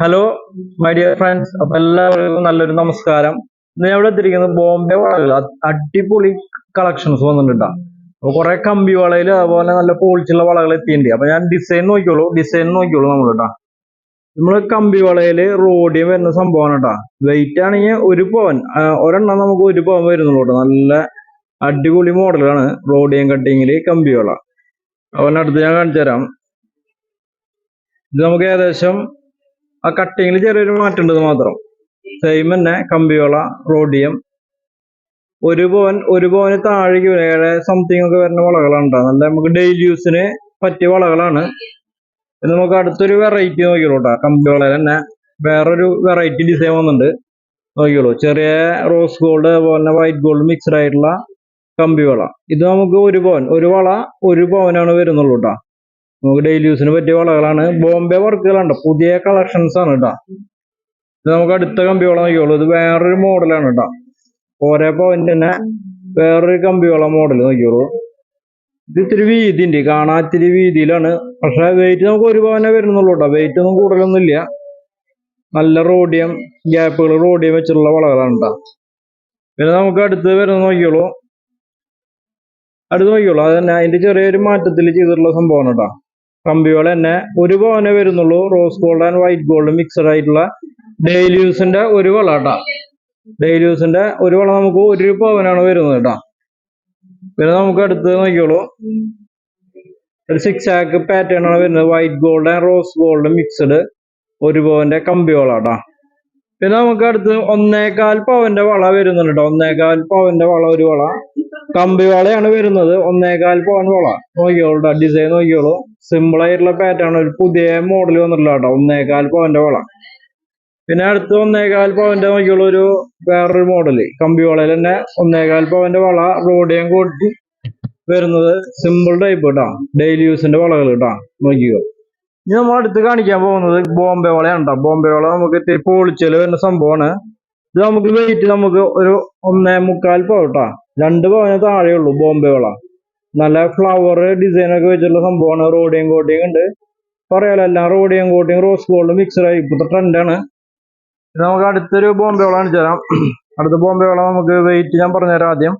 Hello my dear friends അപ്പൊ എല്ലാവർക്കും നല്ലൊരു നമസ്കാരം. ഇന്ന് ഞാൻ ഇവിടെ എത്തിയിരിക്കുന്നത് ബോംബെ വളകൾ അടിപൊളി കളക്ഷൻസ് വന്നിട്ടുണ്ട് അപ്പൊ കുറെ കമ്പി വളയിൽ അതുപോലെ നല്ല പോളിച്ചുള്ള വളകൾ എത്തിയിട്ടുണ്ട്. അപ്പൊ ഞാൻ ഡിസൈൻ നോക്കിയോളൂ ഡിസൈൻ നോക്കിയോളൂ നമ്മൾ കേട്ടാ നമ്മൾ കമ്പി വളയിൽ റോഡിയം വരുന്ന സംഭവമാണ് കേട്ടാ വെയിറ്റ് ആണെങ്കിൽ ഒരു പവൻ. ഒരെണ്ണം നമുക്ക് ഒരു പവൻ വരുന്നുള്ളൂ നല്ല അടിപൊളി മോഡലാണ് റോഡിയം കട്ടിങ്ങിൽ കമ്പി വള. അവന്റെ അടുത്ത് ഞാൻ കാണിച്ചു തരാം ഇത് നമുക്ക് ഏകദേശം ആ കട്ടിങ്ങിൽ ചെറിയൊരു മാറ്റം ഉണ്ട് മാത്രം. സെയിം തന്നെ കമ്പിയോള റോഡിയം ഒരു പവൻ ഒരു പവന് താഴേക്ക്. ഏഴ് സംതിങ് ഒക്കെ വരുന്ന വളകളാണ് ട്ടോ. നല്ല നമുക്ക് ഡെയിലി യൂസിന് പറ്റിയ വളകളാണ്. ഇത് നമുക്ക് അടുത്തൊരു വെറൈറ്റി നോക്കിയോളൂ കേട്ടോ കമ്പിയോള തന്നെ വേറൊരു വെറൈറ്റി ഡിസൈൻ വന്നിട്ടുണ്ട്. നോക്കിയോളൂ ചെറിയ റോസ് ഗോൾഡ് അതുപോലെ വൈറ്റ് ഗോൾഡ് മിക്സ്ഡ് ആയിട്ടുള്ള കമ്പിവള ഇത് നമുക്ക് ഒരു പവൻ ഒരു വള ഒരു പവനാണ് വരുന്നുള്ളൂ കേട്ടോ നമുക്ക് ഡെയിലി യൂസിന് പറ്റിയ വളകളാണ്. ബോംബെ വർക്കുകളുണ്ട് പുതിയ കളക്ഷൻസ് ആണ് കേട്ടോ ഇത് നമുക്ക് അടുത്ത കമ്പിയോളം നോക്കിയോളൂ ഇത് വേറൊരു മോഡലാണ് കേട്ടോ ഓരോ പോയിന്റ് തന്നെ വേറൊരു കമ്പിവള മോഡൽ നോക്കിയോളൂ ഇത് ഇത്തിരി വീതി ഉണ്ട്. കാണാൻ ഇത്തിരി വീതിയിലാണ്. പക്ഷെ വെയിറ്റ് നമുക്ക് ഒരു പവനെ വരുന്നുള്ളൂ കേട്ടോ വെയിറ്റ് ഒന്നും കൂടുതലൊന്നും ഇല്ല. നല്ല റോഡിയം ഗ്യാപ്പുകൾ റോഡിയം വെച്ചിട്ടുള്ള വളകളാണ് കേട്ടോ പിന്നെ നമുക്ക് അടുത്ത് വരുന്ന നോക്കിയോളൂ അടുത്ത് നോക്കിയോളൂ അത് തന്നെ അതിന്റെ ചെറിയൊരു മാറ്റത്തിൽ ചെയ്തിട്ടുള്ള സംഭവമാണ് കേട്ടോ കമ്പികൾ തന്നെ ഒരു പവനെ വരുന്നുള്ളൂ. Rose gold and white gold mixed ആയിട്ടുള്ള ഡെയിലി യൂസിന്റെ ഒരു വള കേട്ടോ ഡെയിലി യൂസിന്റെ ഒരു വള നമുക്ക് ഒരു പവനാണ് വരുന്നത് കേട്ടോ. പിന്നെ നമുക്ക് അടുത്ത് നോക്കിയോളൂ ഒരു സിക്സ് ആക്ക് പാറ്റേൺ ആണ് വരുന്നത്. White gold and rose gold mixed ഒരു പവന്റെ കമ്പി വള കേട്ടാ പിന്നെ നമുക്ക് അടുത്ത് ഒന്നേകാൽ പവന്റെ വള വരുന്നുണ്ട് കേട്ടോ. ഒന്നേകാൽ പവന്റെ വള ഒരു വള. കമ്പി വളയാണ് വരുന്നത്. ഒന്നേകാൽ പവൻ വള. നോക്കിയോളൂ ഡിസൈൻ നോക്കിയോളൂ സിമ്പിൾ ആയിട്ടുള്ള പാറ്റേൺ ഒരു പുതിയ മോഡൽ വന്നിട്ടുള്ള കേട്ടോ. ഒന്നേകാൽ പവന്റെ വള. പിന്നെ അടുത്ത് ഒന്നേകാൽ പവന്റെ നോക്കിയുള്ള ഒരു വേറൊരു മോഡൽ കമ്പി വളയിൽ തന്നെ ഒന്നേകാൽ പവന്റെ വള റോഡിയം കൂട്ടി വരുന്നത് സിമ്പിൾ ടൈപ്പ് കേട്ടോ ഡെയിലി യൂസിന്റെ വളകൾ കേട്ടോ നോക്കിയോ ഇനി നമ്മൾ അടുത്ത് കാണിക്കാൻ പോകുന്നത് ബോംബെ വളയാണ് കേട്ടോ ബോംബെ വള നമുക്ക് പൊളിച്ചൽ വരുന്ന സംഭവമാണ്. ഇത് നമുക്ക് വെയിറ്റ് നമുക്ക് ഒരു ഒന്നേ മുക്കാൽ പവൻ രണ്ട് പവന് താഴെ ഉള്ളൂ ബോംബെ വള. നല്ല ഫ്ലവർ ഡിസൈൻ ഒക്കെ വെച്ചിട്ടുള്ള സംഭവമാണ്. റോഡിയും കോട്ടിയും ഉണ്ട്. പറയാലോ എല്ലാം റോഡിയും കോട്ടിയും റോസ് ഗോൾഡും മിക്സറായി ഇപ്പോഴത്തെ ട്രെൻഡാണ് നമുക്ക് അടുത്തൊരു ബോംബെ വള കാണിച്ചു തരാം. അടുത്ത ബോംബെ വള നമുക്ക് വെയിറ്റ് ഞാൻ പറഞ്ഞുതരാം ആദ്യം.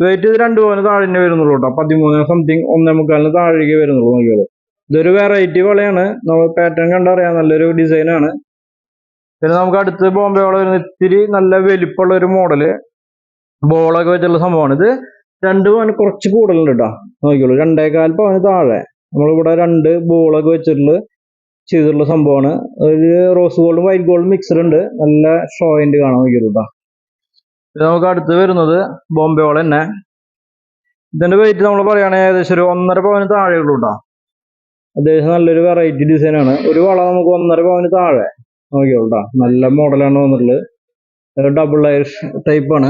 വെയിറ്റ് ഇത് രണ്ട് പവന് താഴെ വരുന്നുള്ളൂ കേട്ടോ. പതിമൂന്ന് സംതിങ് ഒന്നേ മുക്കാലിന് താഴേക്ക് വരുന്നുള്ളൂ നോക്കിയത്. ഇതൊരു വെറൈറ്റി വളയാണ്. നമ്മൾ പാറ്റേൺ കണ്ടറിയാം. നല്ലൊരു ഡിസൈനാണ് പിന്നെ നമുക്ക് അടുത്ത് ബോംബെ വള വരുന്ന ഇത്തിരി നല്ല വലിപ്പമുള്ള ഒരു മോഡൽ ബോളൊക്കെ വെച്ചുള്ള സംഭവമാണ്. ഇത് രണ്ട് പവന് കുറച്ച് കൂടുതലുണ്ട് കേട്ടോ നോക്കിയോളൂ രണ്ടേകാൽ പവന് താഴെ. നമ്മളിവിടെ രണ്ട് ബോളൊക്കെ വെച്ചിട്ടുള്ള ചെയ്തിട്ടുള്ള സംഭവമാണ്. ഒരു റോസ് ഗോൾഡും വൈറ്റ് ഗോൾഡും മിക്സഡ് ഉണ്ട് നല്ല ഷോയിന്റ് കാണാൻ നോക്കിയുള്ളൂ കേട്ടോ ഇത് നമുക്ക് അടുത്ത് വരുന്നത് ബോംബെ ഓൾ തന്നെ. ഇതിന്റെ വെയിറ്റ് നമ്മൾ പറയുകയാണെങ്കിൽ ഏകദേശം ഒരു ഒന്നര പവന് താഴെ ഉള്ളൂ കേട്ടോ അത്യാവശ്യം നല്ലൊരു വെറൈറ്റി ഡിസൈൻ ആണ്. ഒരു വള നമുക്ക് ഒന്നര പവന് താഴെ. നോക്കിയോളൂ ട്ടോ. നല്ല മോഡലാണ് വന്നിട്ടുള്ളത്. ഡബിൾ ലയർ ടൈപ്പാണ്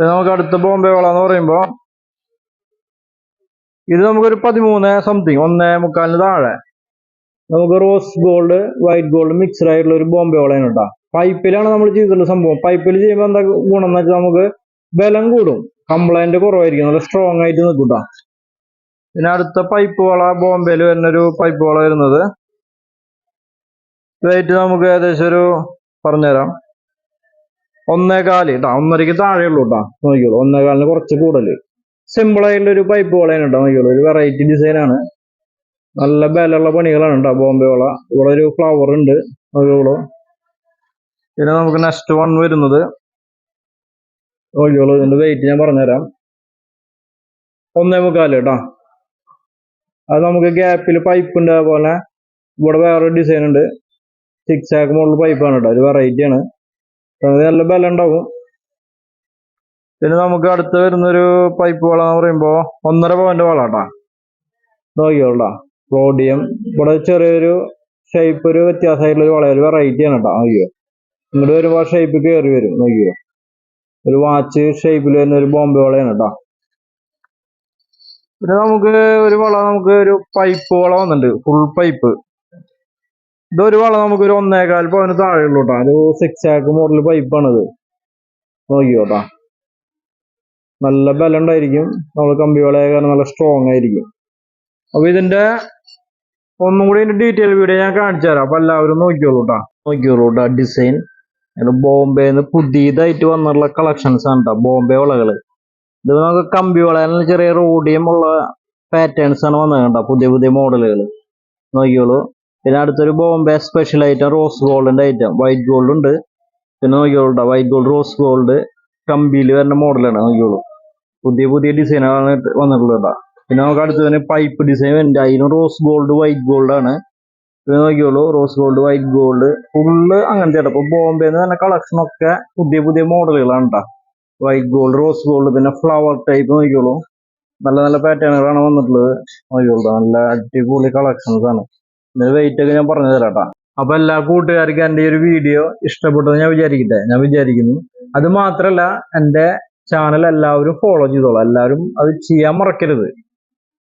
നമുക്ക് അടുത്ത ബോംബെ വള എന്ന് പറയുമ്പോ ഇത് നമുക്കൊരു പതിമൂന്ന് സംതിങ് ഒന്നേ മുക്കാലിന് താഴെ. നമുക്ക് rose gold white gold mixed ആയിട്ടുള്ള ഒരു ബോംബെ വളയാണ് കേട്ടോ. പൈപ്പിലാണ് നമ്മൾ ചെയ്തിട്ടുള്ള സംഭവം. പൈപ്പിൽ ചെയ്യുമ്പോൾ എന്താ ഗുണം എന്ന് വെച്ചാൽ നമുക്ക് ബലം കൂടും. കംപ്ലൈന്റ് കുറവായിരിക്കും. നല്ല സ്ട്രോങ് ആയിട്ട് നിൽക്കും. പിന്നെ അടുത്ത പൈപ്പ് വള ബോംബെയിൽ വരുന്നൊരു പൈപ്പ് വള വരുന്നത്. വെയിറ്റ് നമുക്ക് ഏകദേശം ഒരു പറഞ്ഞുതരാം. ഒന്നേകാൽ കേട്ടോ ഒന്നരയ്ക്ക് താഴെ ഉള്ളൂ കേട്ടോ നോക്കിയോളൂ ഒന്നേകാലിന് കുറച്ച് കൂടുതൽ സിമ്പിൾ ആയിട്ടുള്ള ഒരു പൈപ്പ് വളയാണ് കേട്ടോ നോക്കിയോളൂ ഒരു വെറൈറ്റി ഡിസൈനാണ് നല്ല ബലമുള്ള പണികളാണ് കേട്ടോ ബോംബെ വള. ഇവിടെ ഒരു ഫ്ലവർ ഉണ്ട്. നോക്കിയോളൂ പിന്നെ നമുക്ക് നെക്സ്റ്റ് വൺ വരുന്നത്. നോക്കിയോളൂ ഇതിന്റെ വെയിറ്റ് ഞാൻ പറഞ്ഞുതരാം. ഒന്നേ മുക്കാൽ കേട്ടോ അത് നമുക്ക് ഗ്യാപ്പിൽ പൈപ്പ് ഉണ്ട് അതുപോലെ. ഇവിടെ വേറൊരു ഡിസൈൻ ഉണ്ട്. സിക്സ് ആക്ക് മുകളിൽ പൈപ്പാണ് കേട്ടോ ഒരു വെറൈറ്റി ആണ്. അത് നല്ല ബലം ഉണ്ടാവും. പിന്നെ നമുക്ക് അടുത്ത് വരുന്നൊരു പൈപ്പ് വള എന്ന് പറയുമ്പോൾ ഒന്നര പവന്റെ വള കേട്ടോ നോക്കിയോളാ റോഡിയം ഇവിടെ ചെറിയൊരു ഷേപ്പ് ഒരു വ്യത്യാസമായിട്ടുള്ള ഒരു വള ഒരു വെറൈറ്റി ആണ് കേട്ടോ. നോക്കിയോ ഇങ്ങോട്ട് വരുമ്പോൾ ഷേപ്പ് കയറി വരും. നോക്കിയോ ഒരു വാച്ച് ഷേപ്പിൽ വരുന്ന ഒരു ബോംബെ വളയാണ് കേട്ടോ. പിന്നെ നമുക്ക് ഒരു വള നമുക്ക് ഒരു പൈപ്പ് വള വന്നിട്ടുണ്ട്. ഫുൾ പൈപ്പ് ഇതൊരു വള നമുക്ക് ഒരു ഒന്നേകാൽ പവന് താഴെ ഉള്ളൂ കേട്ടോ ഒരു സിക്സ് ആക്ക് മോഡൽ പൈപ്പാണിത് നോക്കിയോട്ടാ നല്ല ബലം ഉണ്ടായിരിക്കും നമ്മൾ കമ്പി വളയ കാരണം നല്ല സ്ട്രോങ് ആയിരിക്കും. അപ്പൊ ഇതിന്റെ ഒന്നും കൂടി ഇതിന്റെ ഡീറ്റെയിൽ വീഡിയോ ഞാൻ കാണിച്ചു തരാം. അപ്പൊ എല്ലാവരും നോക്കിയോളൂ കേട്ടോ നോക്കിയോളൂ കേട്ടോ ഡിസൈൻ ബോംബെന്ന് പുതിയതായിട്ട് വന്നിട്ടുള്ള കളക്ഷൻസ് ആണ് കേട്ടോ ബോംബെ വളകൾ ഇത് നമുക്ക് കമ്പി വളയിൽ ചെറിയ റോഡിയം ഉള്ള പാറ്റേൺസ് ആണ് വന്നത് കേട്ടോ പുതിയ പുതിയ മോഡലുകൾ നോക്കിയോളൂ പിന്നെ അടുത്തൊരു ബോംബെ സ്പെഷ്യൽ ഐറ്റം റോസ് ഗോൾഡിന്റെ ഐറ്റം വൈറ്റ് ഗോൾഡ് ഉണ്ട്. പിന്നെ നോക്കിയോളൂ വൈറ്റ് ഗോൾഡ് റോസ് ഗോൾഡ് കമ്പിയിൽ വരുന്ന മോഡലാണ് നോക്കിയോളൂ പുതിയ പുതിയ ഡിസൈനാണ് വന്നിട്ടുള്ളത് പിന്നെ നമുക്ക് അടുത്ത് തന്നെ പൈപ്പ് ഡിസൈൻ വരുന്നുണ്ട്. അതിനും റോസ് ഗോൾഡ് വൈറ്റ് ഗോൾഡ് ആണ്. പിന്നെ നോക്കിയോളൂ rose gold white gold full അങ്ങനത്തെ ഇടപ്പം ബോംബെന്ന് തന്നെ കളക്ഷൻ ഒക്കെ പുതിയ പുതിയ മോഡലുകളാണ് കേട്ടോ വൈറ്റ് ഗോൾഡ് റോസ് ഗോൾഡ് പിന്നെ ഫ്ലവർ ടൈപ്പ് നോക്കിയോളൂ നല്ല നല്ല പാറ്റേണുകളാണ് വന്നിട്ടുള്ളത്. നോക്കിയോളൂ നല്ല അടിപൊളി കളക്ഷൻസ് ആണ്. ഇതിന്റെ വെയിറ്റ് ഒക്കെ ഞാൻ പറഞ്ഞു തരാം കേട്ടോ അപ്പൊ എല്ലാ കൂട്ടുകാർക്കും എന്റെ ഈ ഒരു വീഡിയോ ഇഷ്ടപ്പെട്ടെന്ന് ഞാൻ വിചാരിക്കട്ടെ? ഞാൻ വിചാരിക്കുന്നു. അത് മാത്രല്ല എന്റെ ചാനൽ എല്ലാവരും ഫോളോ ചെയ്തോളാം. എല്ലാവരും അത് ചെയ്യാൻ മറക്കരുത്.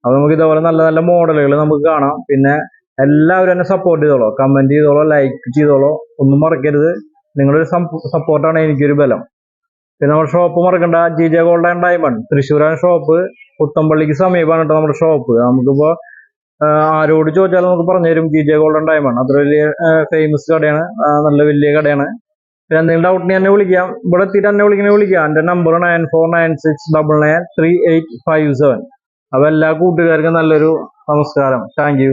അപ്പൊ നമുക്ക് ഇതേപോലെ നല്ല നല്ല മോഡലുകൾ നമുക്ക് കാണാം. പിന്നെ എല്ലാവരും എന്നെ സപ്പോർട്ട് ചെയ്തോളോ. കമന്റ് ചെയ്തോളോ ലൈക്ക് ചെയ്തോളോ. ഒന്നും മറക്കരുത്. നിങ്ങളൊരു സപ്പോർട്ടാണ് എനിക്കൊരു ബലം. പിന്നെ നമ്മുടെ ഷോപ്പ് മറക്കണ്ട. G J gold and diamond തൃശ്ശൂരാണ് ഷോപ്പ് പുത്തമ്പള്ളിക്ക് സമീപമാണ് കേട്ടോ നമ്മുടെ ഷോപ്പ് നമുക്കിപ്പോ ആരോട് ചോദിച്ചാലും നമുക്ക് പറഞ്ഞു തരും. ജി ജെ ഗോൾഡൻ ഡയമണ്ട് അത്ര വലിയ ഫേമസ് കടയാണ്. നല്ല വലിയ കടയാണ്. പിന്നെ എന്തെങ്കിലും ഡൗട്ട് എന്നെ വിളിക്കാം. ഇവിടെ എത്തിയിട്ട് എന്നെ വിളിക്കണേ വിളിക്കാം. എന്റെ number nine four nine six double nine three eight five seven അപ്പൊ എല്ലാ കൂട്ടുകാർക്കും നല്ലൊരു നമസ്കാരം. Thank you